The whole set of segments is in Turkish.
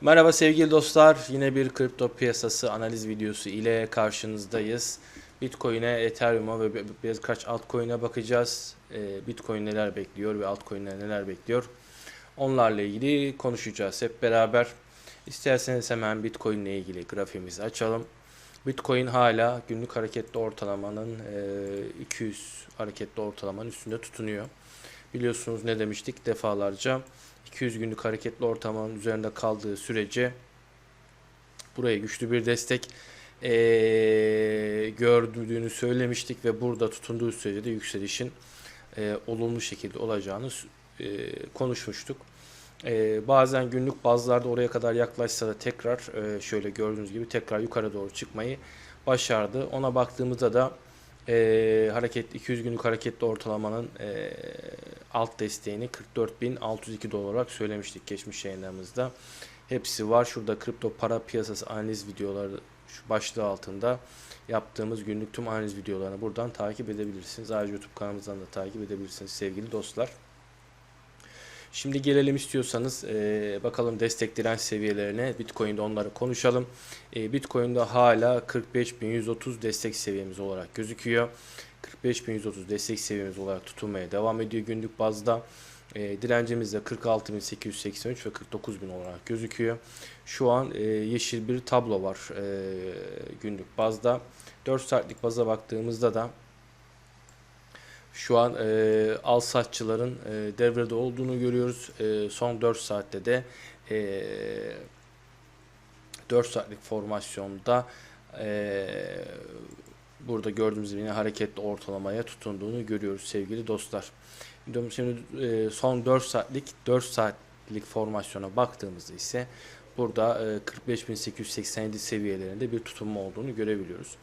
Merhaba sevgili dostlar. Yine bir kripto piyasası analiz videosu ile karşınızdayız. Bitcoin'e, Ethereum'a ve birkaç altcoin'e bakacağız. Ee, Bitcoin neler bekliyor ve altcoin'ler neler bekliyor? Onlarla ilgili konuşacağız hep beraber. İsterseniz hemen Bitcoin ile ilgili grafiğimizi açalım. Bitcoin hala günlük hareketli ortalamanın e, 200 hareketli ortalamanın üstünde tutunuyor. Biliyorsunuz ne demiştik defalarca 200 günlük hareketli ortalamanın üzerinde kaldığı sürece buraya güçlü bir destek eee gördüğünü söylemiştik ve burada tutunduğu sürece de yükselişin eee, olumlu şekilde olacağını eee, konuşmuştuk. Eee, bazen günlük bazılarda oraya kadar yaklaşsa da tekrar eee, şöyle gördüğünüz gibi tekrar yukarı doğru çıkmayı başardı. Ona baktığımızda da eee, hareket 200 günlük hareketli ortalamanın eee, alt desteğini 44.602 dolar olarak söylemiştik geçmiş yayınlarımızda. Hepsi var. Şurada kripto para piyasası analiz videoları şu başlığı altında yaptığımız günlük tüm analiz videolarını buradan takip edebilirsiniz. Ayrıca YouTube kanalımızdan da takip edebilirsiniz sevgili dostlar. Şimdi gelelim istiyorsanız e, bakalım destek direnç seviyelerine Bitcoin'de onları konuşalım. E, Bitcoin'de hala 45.130 destek seviyemiz olarak gözüküyor. 45.130 destek seviyemiz olarak tutunmaya devam ediyor günlük bazda. E, direncimiz de 46.883 ve 49.000 olarak gözüküyor. Şu an e, yeşil bir tablo var e, günlük bazda. 4 saatlik baza baktığımızda da şu an e, al satçıların e, devrede olduğunu görüyoruz. E, son 4 saatte de e, 4 saatlik formasyonda e, burada gördüğümüz gibi yine hareketli ortalamaya tutunduğunu görüyoruz sevgili dostlar. Şimdi e, son 4 saatlik 4 saatlik formasyona baktığımızda ise burada e, 45.887 seviyelerinde bir tutunma olduğunu görebiliyoruz.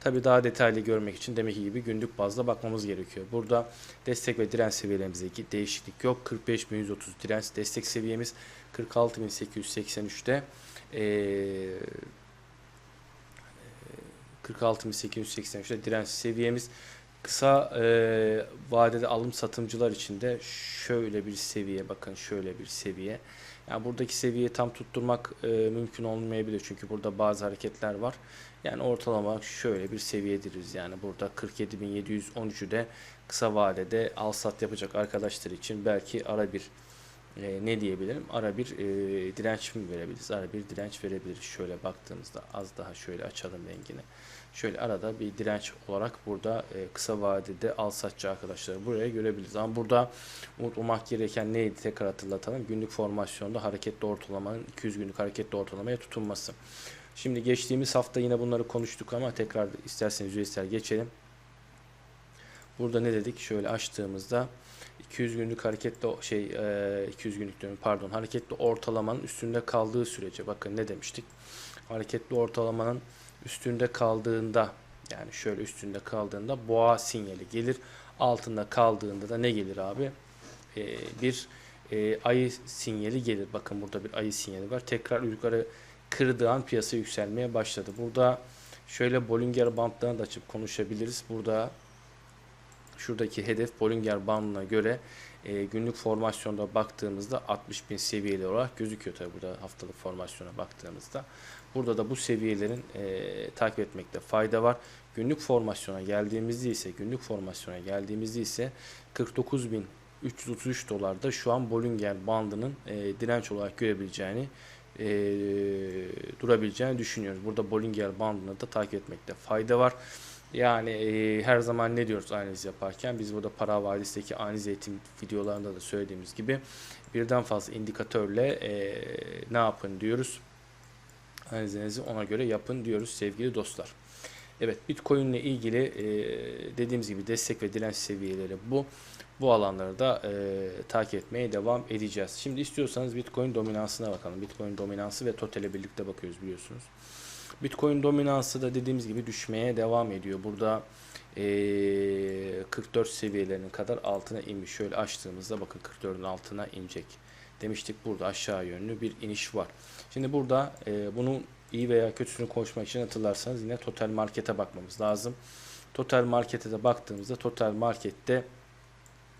Tabi daha detaylı görmek için demek gibi günlük bazda bakmamız gerekiyor. Burada destek ve direnç seviyelerimizde değişiklik yok. 45.130 direnç destek seviyemiz 46.883'te ee, 46.883'te direnç seviyemiz. Kısa e, vadede alım satımcılar için de şöyle bir seviye bakın şöyle bir seviye. Yani buradaki seviyeyi tam tutturmak e, mümkün olmayabilir çünkü burada bazı hareketler var. Yani ortalama şöyle bir seviyediriz yani burada 47.713'ü de kısa vadede al sat yapacak arkadaşlar için belki ara bir e, ne diyebilirim? Ara bir e, direnç mi verebiliriz? Ara bir direnç verebiliriz. Şöyle baktığımızda az daha şöyle açalım rengini. Şöyle arada bir direnç olarak burada e, kısa vadede al satçı arkadaşlar buraya görebiliriz. Ama burada unutmamak gereken neydi? Tekrar hatırlatalım. Günlük formasyonda hareketli ortalamanın 200 günlük hareketli ortalamaya tutunması. Şimdi geçtiğimiz hafta yine bunları konuştuk ama tekrar isterseniz üyesiler geçelim. Burada ne dedik? Şöyle açtığımızda 200 günlük hareketli şey 200 günlük diyorum pardon hareketli ortalamanın üstünde kaldığı sürece bakın ne demiştik? Hareketli ortalamanın üstünde kaldığında yani şöyle üstünde kaldığında boğa sinyali gelir altında kaldığında da ne gelir abi? Ee, bir e, ayı sinyali gelir. Bakın burada bir ayı sinyali var. Tekrar yukarı kırdığı an piyasa yükselmeye başladı. Burada şöyle Bollinger bandlarını da açıp konuşabiliriz. Burada şuradaki hedef Bollinger bandına göre e, günlük formasyonda baktığımızda 60 bin seviyeli olarak gözüküyor tabi burada haftalık formasyona baktığımızda. Burada da bu seviyelerin e, takip etmekte fayda var. Günlük formasyona geldiğimizde ise günlük formasyona geldiğimizde ise 49.333 dolarda şu an Bollinger bandının e, direnç olarak görebileceğini e, durabileceğini düşünüyoruz. Burada Bollinger bandını da takip etmekte fayda var. Yani e, her zaman ne diyoruz analiz yaparken biz burada para vadisindeki analiz eğitim videolarında da söylediğimiz gibi birden fazla indikatörle e, ne yapın diyoruz. Analizinizi ona göre yapın diyoruz sevgili dostlar. Evet Bitcoin ile ilgili e, dediğimiz gibi destek ve direnç seviyeleri bu. Bu alanları da e, takip etmeye devam edeceğiz. Şimdi istiyorsanız Bitcoin dominansına bakalım. Bitcoin dominansı ve totale birlikte bakıyoruz biliyorsunuz. Bitcoin dominansı da dediğimiz gibi düşmeye devam ediyor. Burada e, 44 seviyelerinin kadar altına inmiş. Şöyle açtığımızda bakın 44'ün altına inecek. Demiştik burada aşağı yönlü bir iniş var. Şimdi burada e, bunun iyi veya kötüsünü konuşmak için hatırlarsanız yine total markete bakmamız lazım. Total markete de baktığımızda total markette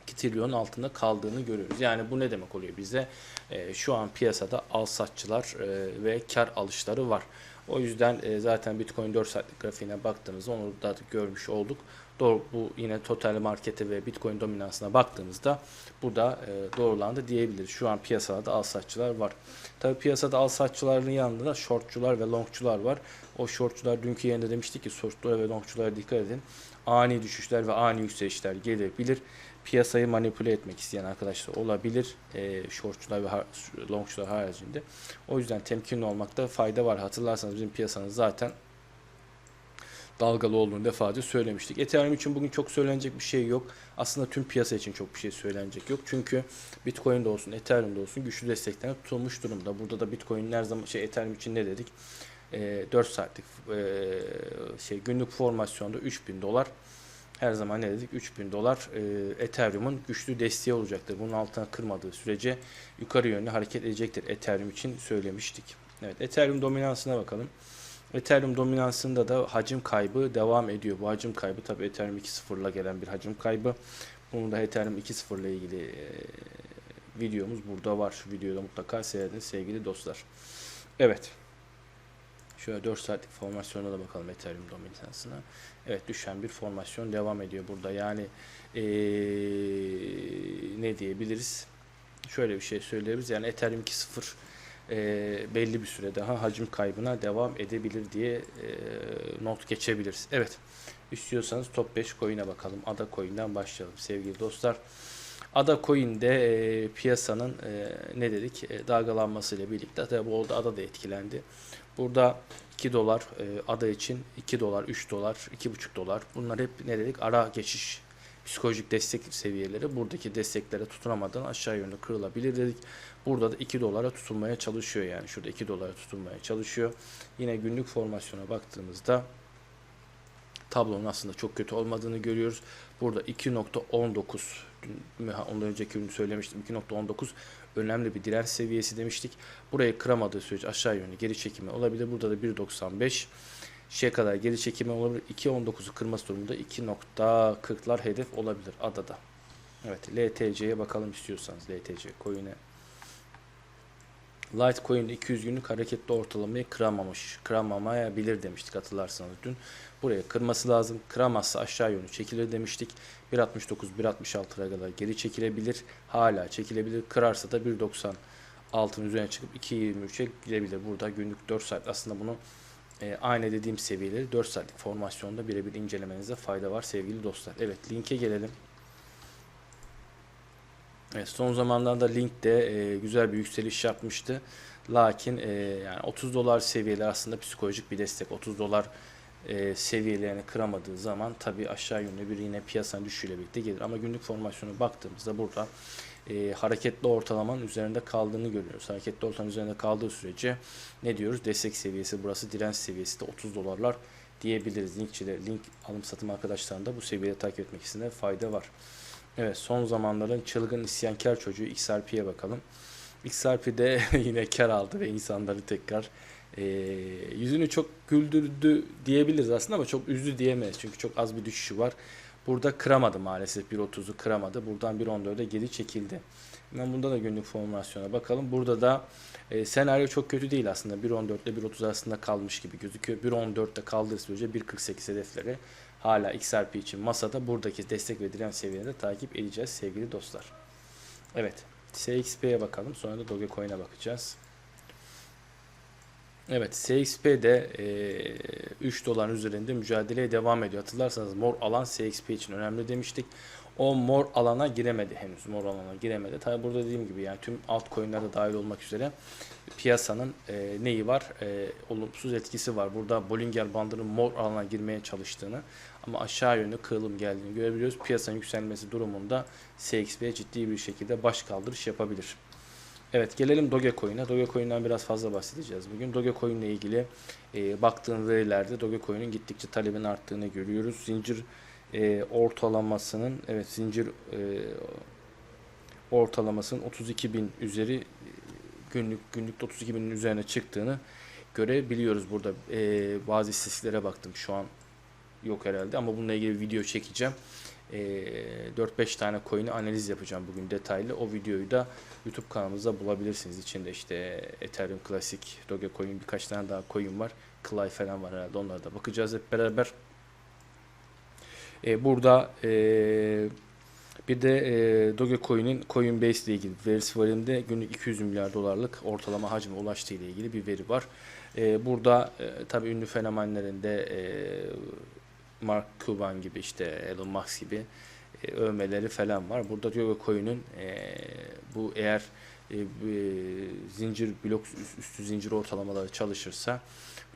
2 trilyonun altında kaldığını görüyoruz. Yani bu ne demek oluyor bize? E, şu an piyasada al satçılar e, ve kar alışları var. O yüzden e, zaten Bitcoin 4 saatlik grafiğine baktığımızda onu da görmüş olduk. Doğru, bu yine total markete ve Bitcoin dominansına baktığımızda burada e, doğrulandı diyebiliriz. Şu an piyasada al satçılar var. Tabi piyasada al satçıların yanında da shortçular ve longçular var. O shortçular dünkü yerinde demiştik ki shortçulara ve longçulara dikkat edin. Ani düşüşler ve ani yükselişler gelebilir. Piyasayı manipüle etmek isteyen arkadaşlar olabilir. E, shortçular ve longçular haricinde. O yüzden temkinli olmakta fayda var. Hatırlarsanız bizim piyasanın zaten dalgalı olduğunu defalarca söylemiştik. Ethereum için bugün çok söylenecek bir şey yok. Aslında tüm piyasa için çok bir şey söylenecek yok. Çünkü Bitcoin'de olsun, Ethereum'da olsun güçlü desteklerine tutulmuş durumda. Burada da Bitcoin her zaman şey Ethereum için ne dedik? E, 4 saatlik e, şey günlük formasyonda 3000 dolar her zaman ne dedik? 3000 dolar e, Ethereum'un güçlü desteği olacaktır. Bunun altına kırmadığı sürece yukarı yönlü hareket edecektir Ethereum için söylemiştik. Evet, Ethereum dominansına bakalım. Ethereum dominansında da hacim kaybı devam ediyor. Bu hacim kaybı tabi Ethereum 2.0 ile gelen bir hacim kaybı. Bunu da Ethereum 2.0 ile ilgili e, videomuz burada var. Şu videoda mutlaka seyredin sevgili dostlar. Evet. Şöyle 4 saatlik formasyona da bakalım Ethereum dominansına. Evet düşen bir formasyon devam ediyor burada. Yani ee, ne diyebiliriz? Şöyle bir şey söyleyebiliriz. Yani Ethereum 2.0 e, belli bir süre daha hacim kaybına devam edebilir diye e, not geçebiliriz. Evet. İstiyorsanız top 5 coin'e bakalım. Ada coin'den başlayalım sevgili dostlar. Ada coin'de e, piyasanın e, ne dedik? E, dalgalanmasıyla birlikte tabi oldu Ada da etkilendi. Burada 2 dolar e, ada için 2 dolar, 3 dolar, 2,5 dolar. Bunlar hep ne dedik? Ara geçiş psikolojik destek seviyeleri buradaki desteklere tutunamadan aşağı yönlü kırılabilir dedik. Burada da 2 dolara tutulmaya çalışıyor yani. Şurada 2 dolara tutulmaya çalışıyor. Yine günlük formasyona baktığımızda tablonun aslında çok kötü olmadığını görüyoruz. Burada 2.19 dün ondan önceki ürünü söylemiştim. 2.19 önemli bir direnç seviyesi demiştik. Burayı kıramadığı sürece aşağı yönlü geri çekimi olabilir. Burada da 1.95 şeye kadar geri çekimi olabilir. 2.19'u kırması durumunda 2.40'lar hedef olabilir adada. Evet LTC'ye bakalım istiyorsanız LTC coin'e. Litecoin 200 günlük hareketli ortalamayı kıramamış. Kıramamayabilir demiştik hatırlarsanız dün. Buraya kırması lazım. Kıramazsa aşağı yönlü çekilir demiştik. 1.69 1.66'ya kadar geri çekilebilir. Hala çekilebilir. Kırarsa da 1.96'ın üzerine çıkıp 2.23'e gidebilir. Burada günlük 4 saat aslında bunu e, aynı dediğim seviyeleri 4 saatlik formasyonda birebir incelemenize fayda var sevgili dostlar. Evet linke gelelim. Evet, son zamanlarda Link de e, güzel bir yükseliş yapmıştı. Lakin e, yani 30 dolar seviyeleri aslında psikolojik bir destek. 30 dolar e, seviyelerini kıramadığı zaman tabii aşağı yönlü bir yine piyasanın düşüşüyle birlikte gelir. Ama günlük formasyonu baktığımızda burada e, hareketli ortalamanın üzerinde kaldığını görüyoruz. Hareketli ortalamanın üzerinde kaldığı sürece ne diyoruz? Destek seviyesi burası direnç seviyesi de 30 dolarlar diyebiliriz. Linkçiler, link alım satım arkadaşlarında da bu seviyede takip etmek etmesinde fayda var. Evet son zamanların çılgın isyankar çocuğu XRP'ye bakalım. XRP'de yine kar aldı ve insanları tekrar e, yüzünü çok güldürdü diyebiliriz aslında ama çok üzdü diyemeyiz. Çünkü çok az bir düşüşü var. Burada kıramadı maalesef 1.30'u kıramadı. Buradan 1.14'e geri çekildi. Hemen bunda da günlük formasyona bakalım. Burada da e, senaryo çok kötü değil aslında. 1.14 ile 1.30 arasında kalmış gibi gözüküyor. 1.14'te kaldığı sürece 1.48 hedefleri hala XRP için masada buradaki destek ve direnç seviyelerini takip edeceğiz sevgili dostlar. Evet. CXP'ye bakalım. Sonra da Dogecoin'e bakacağız. Evet CXP de e, 3 dolar üzerinde mücadeleye devam ediyor. Hatırlarsanız mor alan CXP için önemli demiştik. O mor alana giremedi henüz. Mor alana giremedi. Tabi burada dediğim gibi yani tüm altcoin'ler de dahil olmak üzere piyasanın e, neyi var? E, olumsuz etkisi var. Burada Bollinger bandının mor alana girmeye çalıştığını ama aşağı yönlü kırılım geldiğini görebiliyoruz. Piyasanın yükselmesi durumunda CXP ciddi bir şekilde baş kaldırış yapabilir. Evet gelelim Dogecoin'e. Dogecoin'den biraz fazla bahsedeceğiz bugün. Dogecoin ile ilgili e, baktığın verilerde Dogecoin'in gittikçe talebin arttığını görüyoruz. Zincir e, ortalamasının evet zincir e, ortalamasının 32 bin üzeri günlük günlük 32 binin üzerine çıktığını görebiliyoruz burada. E, bazı istatistiklere baktım şu an yok herhalde ama bununla ilgili video çekeceğim. e, 4-5 tane coin'i analiz yapacağım bugün detaylı. O videoyu da YouTube kanalımızda bulabilirsiniz. İçinde işte Ethereum Classic, Dogecoin birkaç tane daha coin var. Clay falan var herhalde. Onlara da bakacağız hep beraber. E, burada e, bir de e, Dogecoin'in Coinbase ile ilgili verisi var elimde. Günlük 200 milyar dolarlık ortalama hacme ulaştığı ile ilgili bir veri var. E, burada e, tabii ünlü fenomenlerinde e, Mark Cuban gibi işte Elon Musk gibi e, övmeleri falan var. Burada Dogecoin'in e, bu eğer e, bir zincir blok üst- üstü zincir ortalamaları çalışırsa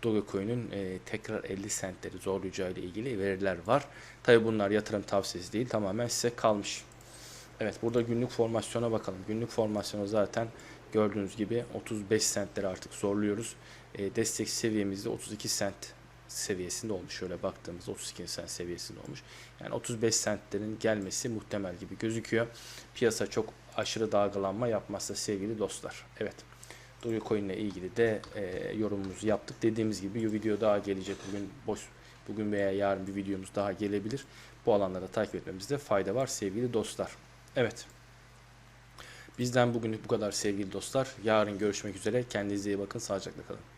Dogecoin'in e, tekrar 50 centleri zorlayacağı ile ilgili veriler var. Tabi bunlar yatırım tavsiyesi değil tamamen size kalmış. Evet burada günlük formasyona bakalım. Günlük formasyonu zaten gördüğünüz gibi 35 centleri artık zorluyoruz. E, destek seviyemizde 32 cent seviyesinde olmuş. Şöyle baktığımızda 32 cent seviyesinde olmuş. Yani 35 centlerin gelmesi muhtemel gibi gözüküyor. Piyasa çok aşırı dalgalanma yapmazsa sevgili dostlar. Evet. Dogecoin ile ilgili de e, yorumumuzu yaptık. Dediğimiz gibi bir video daha gelecek. Bugün boş bugün veya yarın bir videomuz daha gelebilir. Bu alanları takip etmemizde fayda var sevgili dostlar. Evet. Bizden bugünlük bu kadar sevgili dostlar. Yarın görüşmek üzere. Kendinize iyi bakın. Sağlıcakla kalın.